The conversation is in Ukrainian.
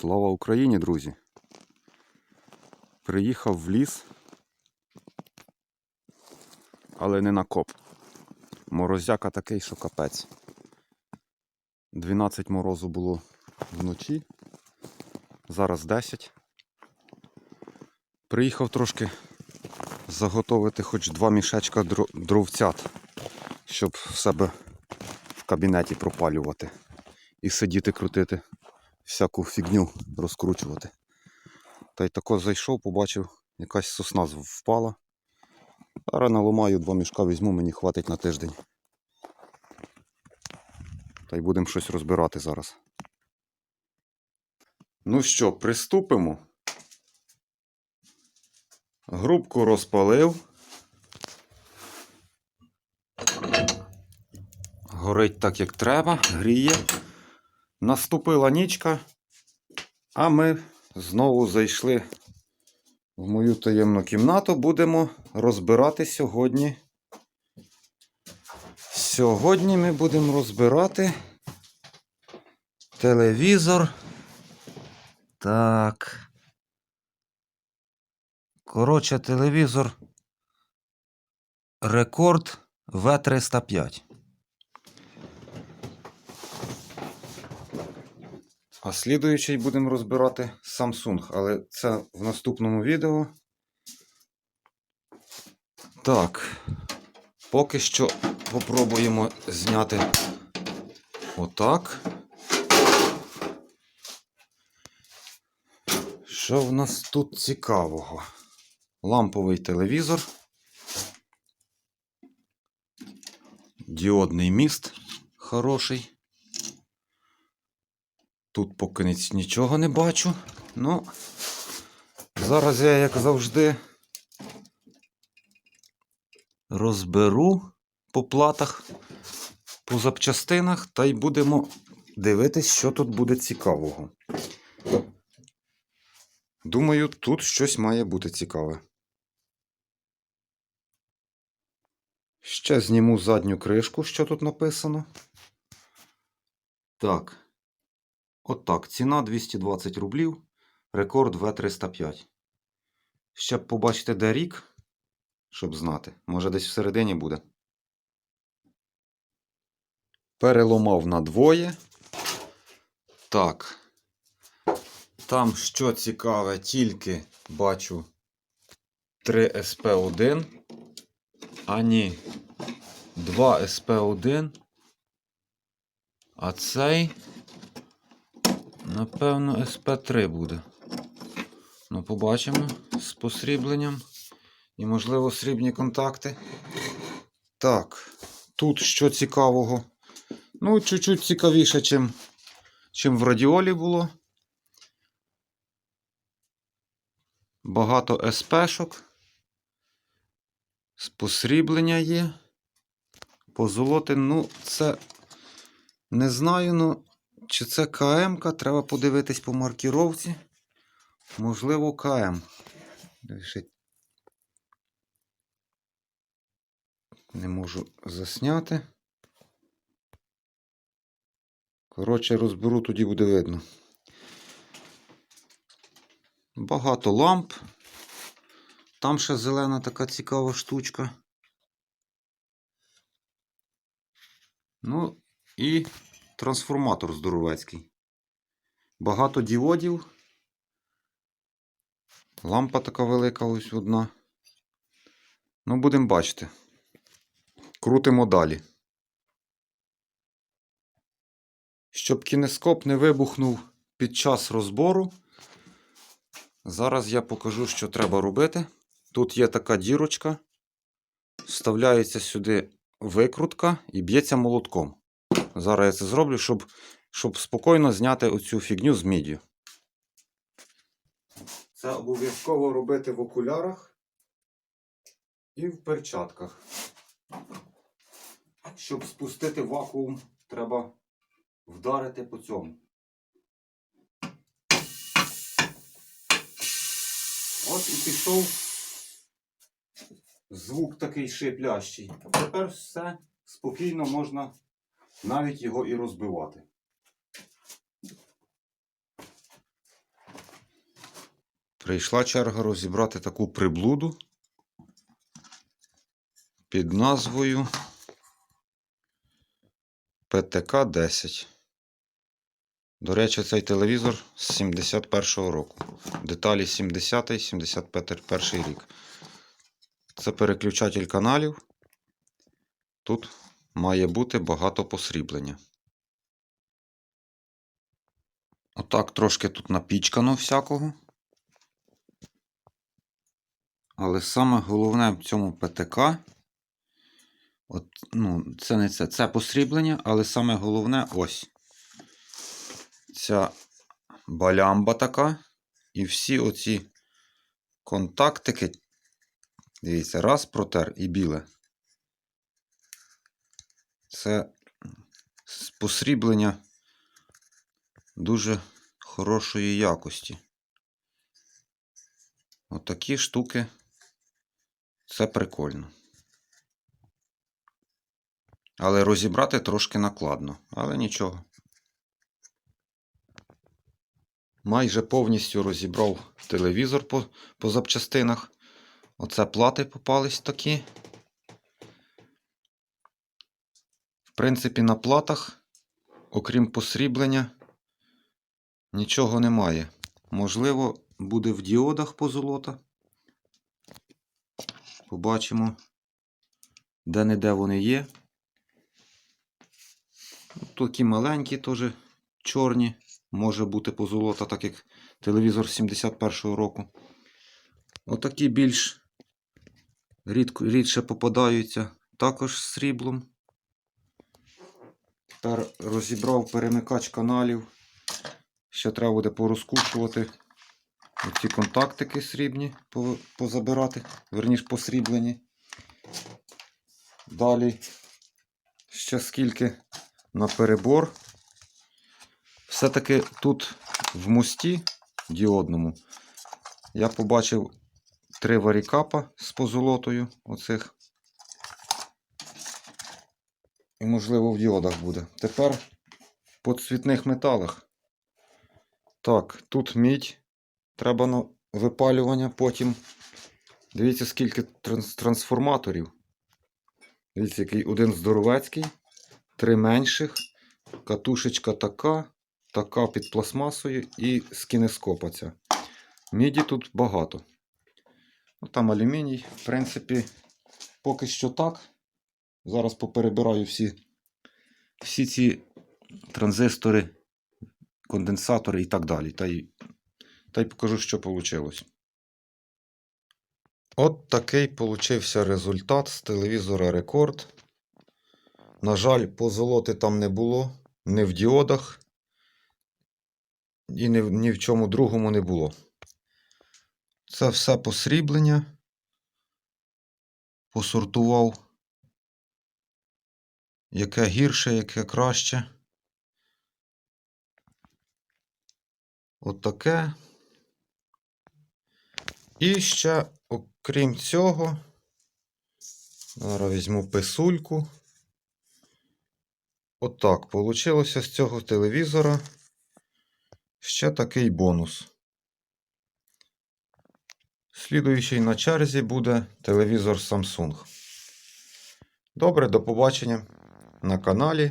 Слава Україні, друзі! Приїхав в ліс, але не на коп. Морозяка такий, що капець. 12 морозу було вночі, зараз 10. Приїхав трошки заготовити хоч два мішечка дровцят, щоб в себе в кабінеті пропалювати і сидіти крутити всяку фігню розкручувати. Та й тако зайшов, побачив, якась сосна впала. Зараз наламаю два мішка візьму, мені хватить на тиждень. Та й будемо щось розбирати зараз. Ну що, приступимо. Грубку розпалив. Горить так, як треба, гріє. Наступила нічка, а ми знову зайшли в мою таємну кімнату. Будемо розбирати сьогодні. Сьогодні ми будемо розбирати телевізор. Так. Коротше, телевізор Рекорд В305. А слідуючий будемо розбирати Samsung, але це в наступному відео. Так, поки що попробуємо зняти отак. Що в нас тут цікавого? Ламповий телевізор. Діодний міст хороший. Тут поки нічого не бачу. Ну, зараз я, як завжди, розберу по платах, по запчастинах, та й будемо дивитись, що тут буде цікавого. Думаю, тут щось має бути цікаве. Ще зніму задню кришку, що тут написано. Так. Отак, ціна 220 рублів, рекорд В305. Ще б побачите, де рік, щоб знати. Може, десь всередині буде. Переломав на двоє. Так. Там, що цікаве, тільки бачу 3 SP1. А ні, 2 SP1. А цей. Напевно, СП3 буде. Ну, побачимо з посрібленням. І, можливо, срібні контакти. Так, тут що цікавого. Ну, чуть-чуть цікавіше, чим, чим в радіолі було. Багато СПшок. З посріблення є. Позолоти, ну, це не знаю, ну. Чи це КМ? Треба подивитись по маркіровці. Можливо, КМ. Не можу засняти. Коротше, розберу, тоді буде видно. Багато ламп. Там ще зелена така цікава штучка. Ну і трансформатор здоровецький. Багато діодів. Лампа така велика ось одна. Ну, будемо бачити. Крутимо далі. Щоб кінескоп не вибухнув під час розбору. Зараз я покажу, що треба робити. Тут є така дірочка. Вставляється сюди викрутка і б'ється молотком. Зараз я це зроблю, щоб, щоб спокійно зняти оцю фігню з мідію. Це обов'язково робити в окулярах і в перчатках. Щоб спустити вакуум, треба вдарити по цьому. От і пішов звук такий шиплящий. Тепер все спокійно можна навіть його і розбивати. Прийшла черга розібрати таку приблуду під назвою ПТК-10. До речі, цей телевізор з 71-го року. Деталі 70-71 рік. Це переключатель каналів. Тут має бути багато посріблення. Отак трошки тут напічкано всякого. Але саме головне в цьому ПТК. От, ну, це не це. Це посріблення, але саме головне ось. Ця балямба така. І всі оці контактики. Дивіться, раз протер і біле. Це посріблення дуже хорошої якості. Отакі штуки. Це прикольно. Але розібрати трошки накладно, але нічого. Майже повністю розібрав телевізор по, по запчастинах. Оце плати попались такі. В принципі, на платах, окрім посріблення, нічого немає. Можливо, буде в діодах позолота. Побачимо, де-не-де вони є. Такі маленькі теж чорні. Може бути позолота, так як телевізор 71-го року. Отакі більш рідко, рідше попадаються також з сріблом. Тепер розібрав перемикач каналів. Ще треба буде порозкушувати ці контактики срібні позабирати, верніш посріблені. Далі ще скільки на перебор. Все-таки тут в мості діодному я побачив три варікапа з позолотою оцих. І, можливо, в діодах буде. Тепер по цвітних металах. Так, тут мідь. Треба на випалювання. Потім. Дивіться, скільки транс- трансформаторів. Дивіться, який один здоровецький, три менших, катушечка така, така під пластмасою і з кінескопа ця. Міді тут багато. Ну, там алюміній. В принципі, поки що так. Зараз поперебираю всі, всі ці транзистори, конденсатори і так далі. Та й, та й покажу, що вийшло. От такий получився результат з телевізора Рекорд. На жаль, позолоти там не було, не в діодах і ні, ні в чому другому не було. Це все посріблення. Посортував. Яке гірше, яке краще. От. І ще, окрім цього, зараз візьму писульку. Отак От з цього телевізора ще такий бонус. Слідуючий на черзі буде телевізор Samsung. Добре, до побачення на каналі.